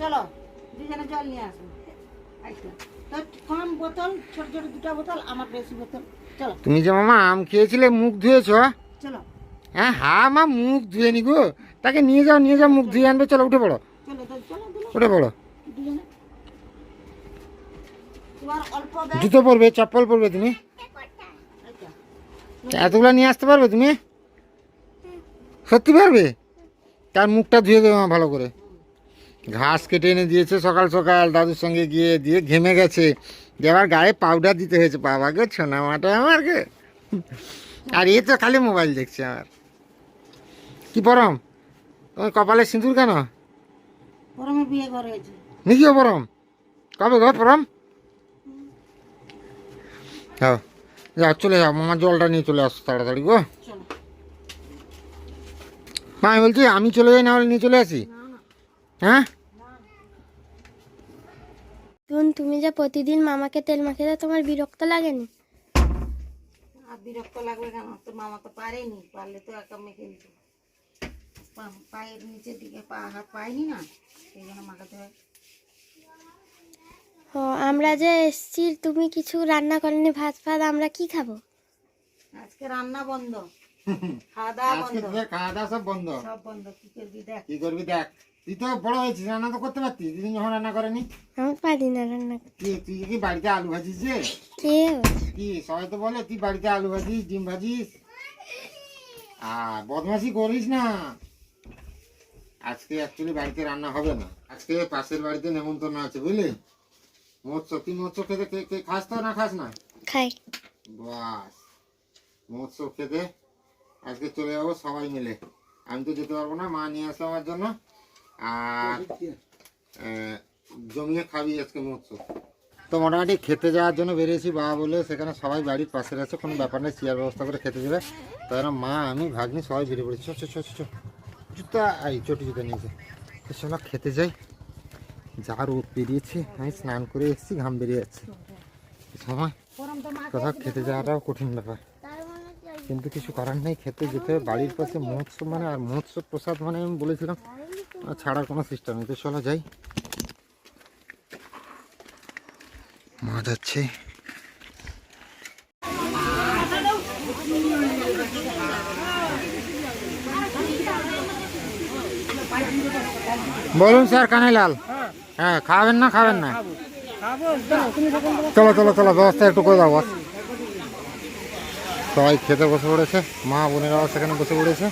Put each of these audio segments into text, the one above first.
চলো দুজনে জল নিয়ে আসব আচ্ছা কম বোতল ছোট ছোট দুটো বোতল আমার বেশি বোতল। চলো। তুমি যে মামা আম খেয়েছিলে মুখ ধুয়েছ? চলো। হ্যাঁ হা মা মুখ ধুয়ে নি গো। তাকে নিয়ে যাও নিয়ে যাও মুখ ধুয়ে আনবে চলো উঠে পড়ো। উঠে পড়ো। জুতো পরবে চপ্পল পরবে তুমি। আচ্ছা। এতগুলো নিয়ে আসতে পারবে তুমি? সত্যি পারবে? তার মুখটা ধুয়ে দেবে মা ভালো করে। ঘাস কেটে এনে দিয়েছে সকাল সকাল দাদুর সঙ্গে গিয়ে দিয়ে ঘেমে গেছে। যে আবার গায়ে পাউডার দিতে হয়েছে বাবা গো ছোনা মাটা আমার গে আর এ তো খালি মোবাইল দেখছে আমার। কি পরম? তোমার কপালে সিঁদুর কেন? গরমে বিয়ে ঘর নাকি পরম? কবে গো পরম? যাও যাও চলে যাও মামার জলটা নিয়ে চলে আসো তাড়াতাড়ি গো। মা আমি বলছি আমি চলে যাই না হলে নিয়ে চলে আসি? হ্যাঁ? তুন তুমি যে প্রতিদিন মামাকে তেল মাখিয়ে দাও তোমার বিরক্ত লাগেনি? আর বিরক্ত লাগবে কেন? তোর মামা তো পারেনি পারলে তো একা মেখে দিত। পা- পায়ের নিচের দিকে পা হাত পায়নি না? সেই জন্য মাখাতে হয়। ও আমরা যে এসছি তুমি কিছু রান্না করেনি ভাত ফাত আমরা কি খাব? আজকে রান্না বন্ধ। খাওয়া দাওয়া বন্ধ। খাওয়া দাওয়া সব বন্ধ। সব বন্ধ। কি করবি দেখ। কি করবি দেখ। তুই তো বড় হয়েছিস রান্না তো করতে পারতিস দিদিন যখন রান্না করেনি। আমি পারি না রান্না। কি তুই কি বাড়িতে আলু ভাজিস যে? কি? সবাই তো বলে তুই বাড়িতে আলু ভাজিস ডিম ভাজিস? আর বদমাশি করিস না। আজকে অ্যাকচুয়ালি বাড়িতে রান্না হবে না। আজকে পাশের বাড়িতে নেমন্তন্ন আছে বুঝলি? মৎস্য তুই মৎস্য খেতে কে কে খাস তো না খাস না? খাই। বাস। মৎস্য খেতে আজকে চলে যাব সবাই মিলে। আমি তো যেতে পারব না মা নিয়ে আসলো আমার জন্য। আর জমিয়ে খাবি আজকে মৎস্য। তো মোটামুটি খেতে যাওয়ার জন্য বেরিয়েছি বাবা বলে সেখানে সবাই বাড়ির পাশে আছে কোনো ব্যাপার নেই চেয়ার ব্যবস্থা করে খেতে যাবে তাই মা আমি ভাগ্নি সবাই বেরিয়ে পড়েছি। চ চ চ চ, চ জুতা এই চটি জুতা নিয়েছে তো চলো খেতে যাই। যা রোদ বেরিয়েছে আমি স্নান করে এসেছি ঘাম বেরিয়ে যাচ্ছে। সময় কোথাও খেতে যাওয়াটাও কঠিন ব্যাপার। কিন্তু কিছু করার নেই খেতে যেতে বাড়ির পাশে মহোৎসব মানে আর মহোৎসব প্রসাদ মানে আমি বলেছিলাম ছাড়ার কোনো সিস্টেম নেই। তো চলো যাই। মা যাচ্ছে। বলুন স্যার কানাইলাল হ্যাঁ খাবেন না খাবেন না। চলো চলো চলো, ব্যবস্থা একটু করে দাও সবাই খেতে বসে পড়েছে। মা, বোনেরাও সেখানে বসে পড়েছে।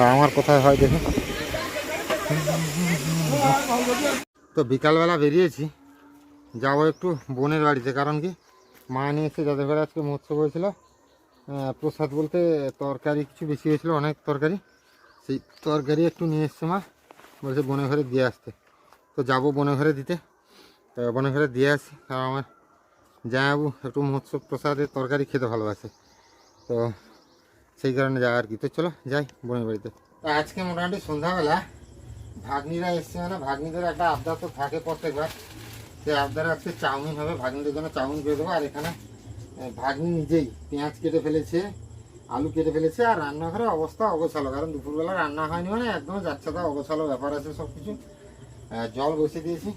আর আমার কোথায় হয় দেখি। তো বিকালবেলা বেরিয়েছি। যাব একটু বোনের বাড়িতে, কারণ কি মা নিয়ে এসে যাদের ঘরে আজকে মহোৎসব হয়েছিল প্রসাদ বলতে তরকারি কিছু বেশি হয়েছিল, অনেক তরকারি। সেই তরকারি একটু নিয়ে এসছে মা, বলছে বনে ঘরে দিয়ে আসতে। তো যাব বনে ঘরে দিতে। তো বোনের ঘরে দিয়ে আসি, আর আমার জামাবু একটু মহোৎসব প্রসাদের তরকারি খেতে ভালোবাসে। তো সেই কারণে যাই আর কি। তো চলো যাই বোনের বাড়িতে। আজকে মোটামুটি সন্ধ্যাবেলা ভাগ্নিরা এসছে মানে ভাগ্নিদের একটা আবদার তো থাকে প্রত্যেকবার। সেই আবদারে আজকে চাউমিন হবে, ভাগ্নিদের জন্য চাউমিন করে দেবো। আর এখানে ভাগ্নি নিজেই পেঁয়াজ কেটে ফেলেছে, আলু কেটে ফেলেছে, আর রান্নাঘরে অবস্থা অগোছালো। কারণ দুপুরবেলা রান্না হয়নি মানে একদম যাচ্ছে তা অগোছালো ব্যাপার আছে সব কিছু জল বসিয়ে দিয়েছি।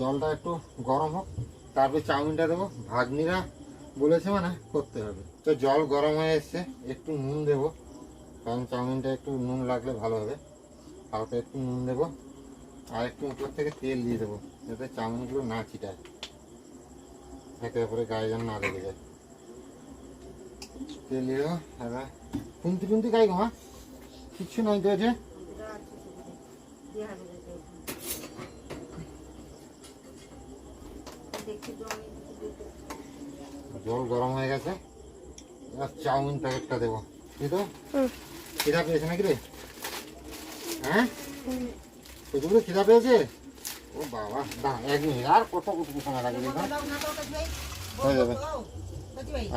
জলটা একটু গরম হোক, তারপরে চাউমিনটা দেবো। ভাগ্নিরা বলেছে মানে করতে হবে। তো জল গরম হয়ে এসছে, একটু নুন দেবো। কারণ চাউমিনটা একটু নুন লাগলে ভালো হবে। হালকা একটু নুন দেবো আর একটু উপর থেকে তেল দিয়ে দেবো যাতে চাউমিনগুলো না চিটায় একে করে গায়ে যেন না লেগে যায়। তেল দিয়ে দেবো এবার খুন্তি টুন্তি খাই গো মা। কিচ্ছু নাই তো আছে? জল গরম হয়ে গেছে। এবার চাউমিন প্যাকেটটা দেবো। বুঝলি তো। খিদা পেয়েছে নাকি রে? হ্যাঁ? প্রচুর খিদা পেয়েছে? ও বাবা দাঁড়া এক মিনিট, আর কত কতটুকু সময় লাগবে হয়ে যাবে।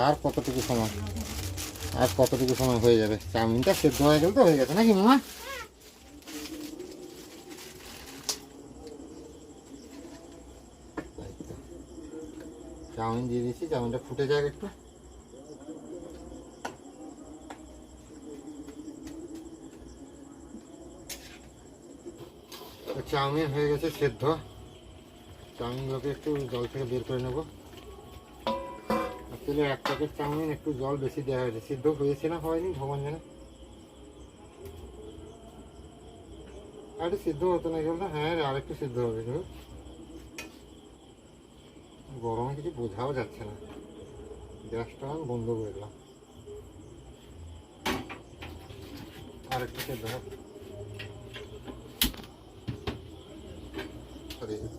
আর কতটুকু সময়, আর কতটুকু সময় হয়ে যাবে। চাউমিনটা সেদ্ধ হয়ে গেলে তো হয়ে গেছে নাকি তো। চাউমিন দিয়ে দিয়েছি চাউমিনটা ফুটে যাক একটু। চাউমিন হয়ে গেছে সেদ্ধ। চাউমিনগুলোকে একটু জল থেকে বের করে নেব। আসলে এক প্যাকেট চাউমিন একটু জল বেশি দেওয়া হয়েছে। সিদ্ধ হয়েছে না হয়নি ভগবান জানে। আরেকটু সিদ্ধ হতো না জলটা হ্যাঁ রে, আর একটু সিদ্ধ হবে কিন্তু। গরমে কিছু বোঝাও যাচ্ছে না। গ্যাসটা আমি বন্ধ করে দিলাম। আর একটু সেদ্ধ হোক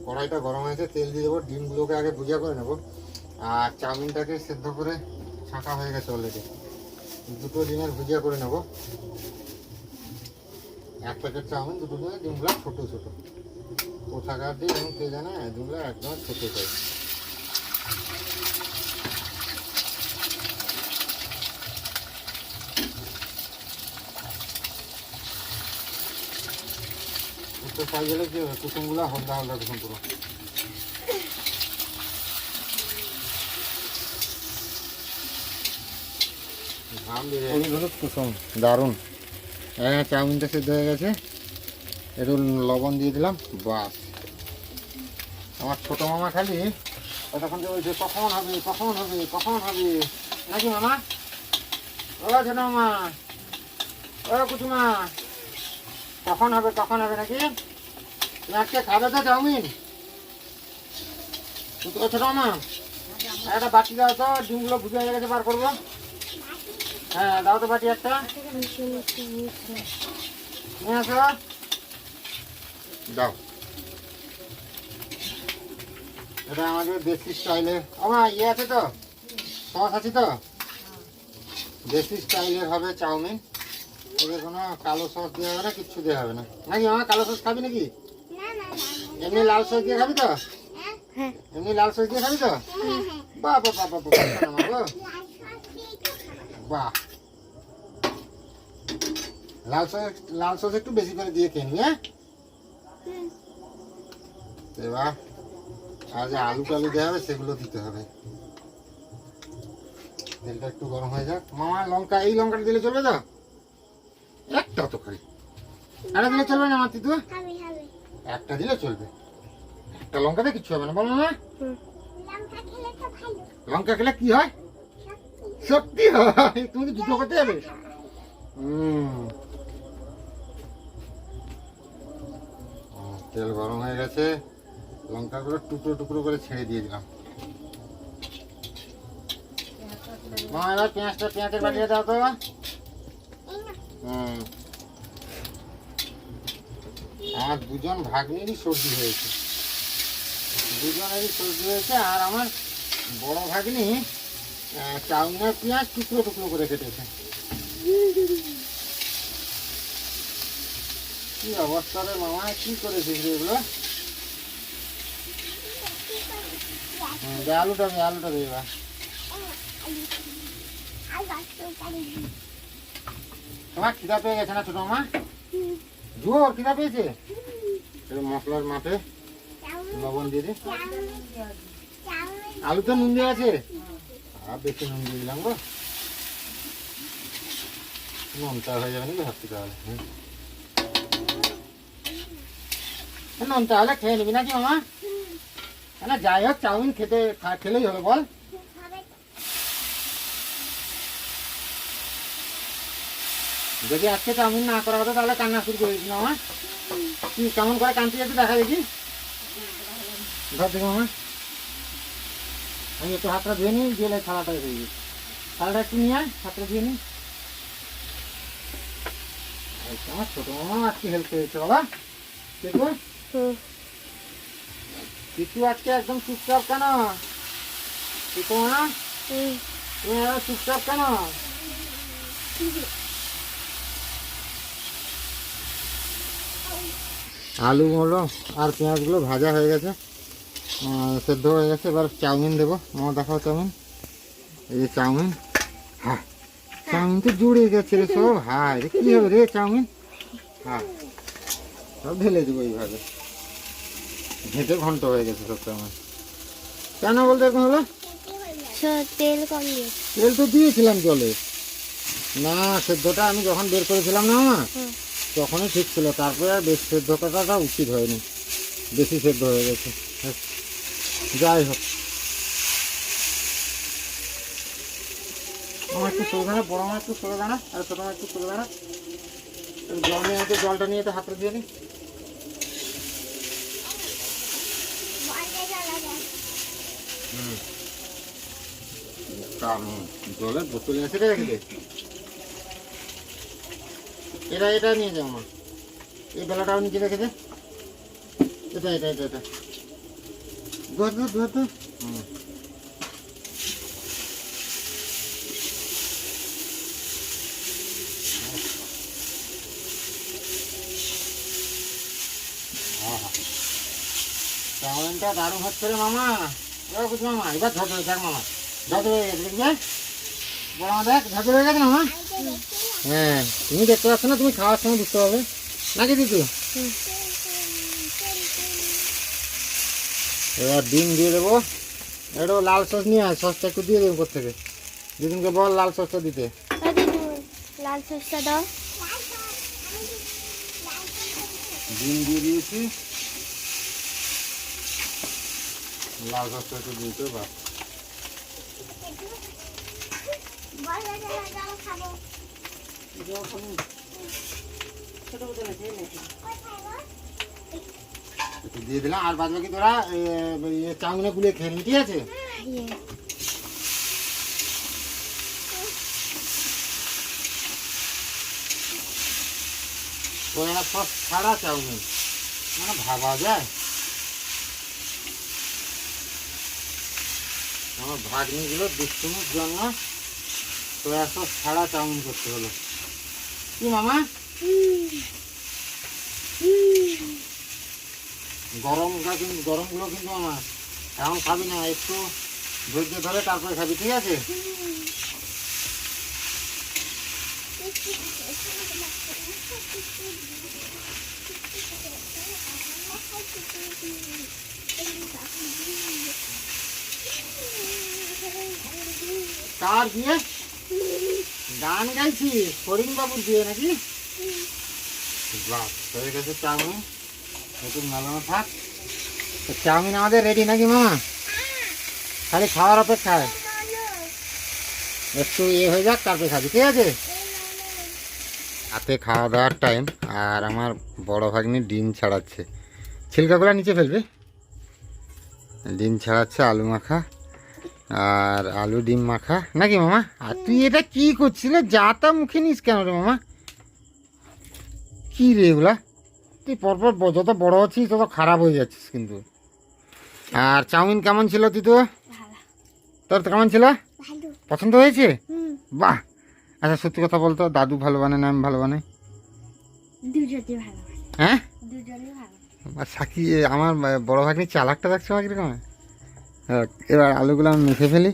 কড়াইটা গরম হয়েছে, তেল দিয়ে দেবো, ডিমগুলোকে আগে ভুজিয়া করে নেব। আর চাউমিনটাকে সেদ্ধ করে ছাঁকা হয়ে গেছে অলরেডি দুটো ডিমের ভুজিয়া করে নেব। এক প্যাকেট চাউমিন, দুটো ডিমের ডিমগুলো ছোটো ছোটো। কোথাকার দিয়ে এবং কে জানে, ডিমগুলো একদম ছোটো চাই ছোটো সাইজ হলে কি হবে? কুসুমগুলো হলদা হলদা কুসুম পুরো। কুসুম দারুণ। হ্যাঁ চাউমিনটা সেদ্ধ হয়ে গেছে। একটু লবণ দিয়ে দিলাম বাস। আমার ছোট মামা খালি ততক্ষণ যে বলছে কখন হবে? কখন হবে? কখন হবে? নাকি মামা? ও ছোট মামা। ও কুচুমা কখন হবে? কখন হবে? নাকি? খাবে তো চাউমিন? ছোট মামা একটা বাটি দাও তো ডিমগুলো ভুজে হয়ে গেছে বার করব। হ্যাঁ দাও তো বাটি একটা। নিয়ে আসো। দাও। এটা আমাদের দেশি স্টাইলের আমার ইয়ে আছে তো? সস আছে তো? দেশি স্টাইলের হবে চাউমিন। এদের কোনো কালো সস দেওয়া হবে না কিচ্ছু দেওয়া হবে না। নাকি আমার কালো সস খাবি নাকি? এমনি লাল সস দিয়ে খাবি তো? হ্যাঁ। এমনি লাল সস দিয়ে খাবি তো? বাহ বাহ বাহ বাহ বাহ বাহ, লাল সস লাল সস একটু বেশি করে দিয়ে খেয়ে নি হ্যাঁ? এবার আর যে আলু টালু দেওয়া হবে সেগুলো দিতে হবে। তেলটা একটু গরম হয়ে যাক। মামা লঙ্কা এই লঙ্কাটা দিলে চলবে তো? একটা তো খালি একটা দিলে চলবে না আমার তিতু একটা দিলে চলবে। একটা লঙ্কাতে কিচ্ছু হবে না বলো না। লঙ্কা খেলে কি হয়? সত্যি হয়? তুমি কি দুটো করতে যাবে। তেল গরম হয়ে গেছে। লঙ্কাগুলো টুকরো টুকরো করে ছেড়ে দিয়ে দিলাম। মা এবার পেঁয়াজটা পেঁয়াজের বাটিয়ে দাও তো। হুম। আমার দুজন ভাগ্নেরই সর্দি হয়েছে। দুজনেরই সর্দি হয়েছে আর আমার বড় ভাগ্নি চাউমিনের পেঁয়াজ টুকরো টুকরো করে কেটেছে। কি অবস্থা রে মামা, কি করেছিস এগুলো? আলুটা দে আলুটা দে এবার। তোমার খিদা পেয়ে গেছে না ছোট মামা? জোর খিদা পেয়েছে? মশলার মাপে লবণ দিয়ে দে। আলুতে নুন দেওয়া আছে? আর বেশি নুন দিয়ে দিলাম গো। নুনটা হয়ে যাবে নাকি ভাবছি তাহলে, হুম। নুনটা হলে খেয়ে নিবি নাকি মামা? না যাই হোক, চাউমিন খেতে খেলেই হবে, বল। যদি আজকে চাউমিন না করা হতো তাহলে কান্না শুরু করে দিচ্ছি মামা কি কেমন করে কানতে যাচ্ছে দেখা দেখি? ধর দেখি মামা আমি একটু হাতটা ধুয়ে নিই দিয়ে থালাটা ধুয়ে দিই। থালাটা একটু নিয়ে আয় হাতটা ধুয়ে নিই। আমার ছোট মামা আজকে হেল্প করেছে বাবা। দেখো কিছু আজকে একদম চুপচাপ কেন? না হুম। তুমি চুপচাপ কেন? আলুগুলো আর পেঁয়াজগুলো ভাজা হয়ে গেছে। সেদ্ধ হয়ে গেছে। এবার চাউমিন দেবো। মামা দেখাও চাউমিন। এই যে চাউমিন। হ্যাঁ চাউমিন তো জুড়ে গেছে রে সব। হায় রে কি হবে রে চাউমিন? হ্যাঁ সব ঢেলে দেবো এইভাবে। ঘেঁটে ঘন্ট হয়ে গেছে সব চাউমিন। কেন বলতে এরকম হলো? তেল কম তেল তো দিয়েছিলাম জলে। না সেদ্ধটা আমি যখন বের করেছিলাম না মা। তখনই ঠিক ছিল। তারপরে আর বেশ সেদ্ধ করাটা উচিত হয়নি। বেশি সেদ্ধ হয়ে গেছে। ব্যাস। যাই হোক। আমার একটু একটু আর ছোটো একটু নিয়ে একটু জলটা নিয়ে তো দিয়ে নি। জলের বোতল আছে রেখে। এটা এটা নিয়ে যাও মা। এই বেলাটাও নিচে রেখে দে এটা এটা এটা এটা। ধর ধর ধর ধর। হুম। চাউমিনটা দারুণ হচ্ছে রে মামা। এবার বুঝ মামা, এবার ঝড় দেখ মামা। হয়ে গেছে দেখবে বড় দেখ ঝড় হয়ে গেছে মামা। হ্যাঁ তুমি দেখতে পাচ্ছ না তুমি খাওয়ার সময় বুঝতে পারবে। নাকি দিদি? এবার ডিম দিয়ে দেবো। একটু লাল সস নিয়ে আয় সসটা একটু দিয়ে দেবো থেকে। দিদিনকে বল লাল সসটা দিতে। লাল সসটা দাও। ডিম দিয়ে দিয়েছি। লাল সসটা একটু দিতে বা দিয়ে দিলাম আর বাদ বাকি তোরা চাউমিনে গুলিয়ে খেয়ে নিবি, ঠিক আছে? ছাড়া চাউমিন। মানে ভাবা যায়। আমার ভাগ্নিগুলো দুষ্টুমির জন্য সয়া সস ছাড়া চাউমিন করতে হলো কি মামা কিন্তু, গরমগুলো কিন্তু আমার। এখন খাবি না, একটু ধৈর্য ধরে তারপরে খাবি, ঠিক আছে? কার দিয়ে গান গাইছি হরিণ বাবুর দিয়ে নাকি? বাস হয়ে গেছে চাউমিন? একটু মেলানো থাক। তো চাউমিন আমাদের রেডি নাকি মামা? খালি খাওয়ার অপেক্ষায়। একটু ইয়ে হয়ে যাক তারপরে খাবি ঠিক আছে? হাতে খাওয়া দাওয়ার টাইম আর আমার বড় ভাগ্নি ডিম ছাড়াচ্ছে। ছিলকাগুলো নিচে ফেলবে? ডিম ছাড়াচ্ছে আলু মাখা। আর আলু ডিম মাখা। নাকি মামা? আর তুই এটা কি করছিলে? যা তা মুখে নিস কেন রে মামা? কি রে এগুলা? তুই পরপর যত বড় আছিস তত খারাপ হয়ে যাচ্ছিস কিন্তু। আর চাউমিন কেমন ছিল তুই তো? তোর তো কেমন ছিল? পছন্দ হয়েছে? বাহ! আচ্ছা সত্যি কথা বলতো দাদু ভালো বানায় না আমি ভালো বানাই হ্যাঁ? সাকি আমার বড় ভাগ্নি চালাকটা দেখছ কীরকম হ্যাঁ, এবার আলুগুলো আমি মেখে ফেলি।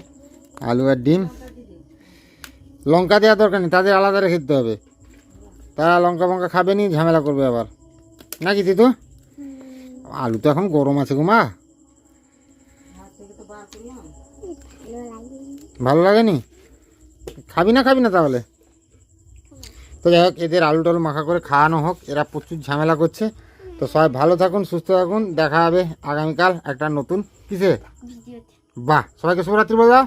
আলু আর ডিম। লঙ্কা দেওয়া দরকার নেই, তাদের আলাদা রেখে দিতে হবে। তারা লঙ্কা ফঙ্কা খাবে নি, ঝামেলা করবে আবার। নাকি তো আলু তো এখন গরম আছে গো মা। ভালো লাগেনি? খাবি না খাবি না তাহলে? তো যাই হোক, এদের আলু টালু মাখা করে খাওয়ানো হোক, এরা প্রচুর ঝামেলা করছে। তো সবাই ভালো থাকুন, সুস্থ থাকুন, দেখা হবে আগামীকাল একটা নতুন কিসে? বাহ সবাইকে শুভরাত্রি বলা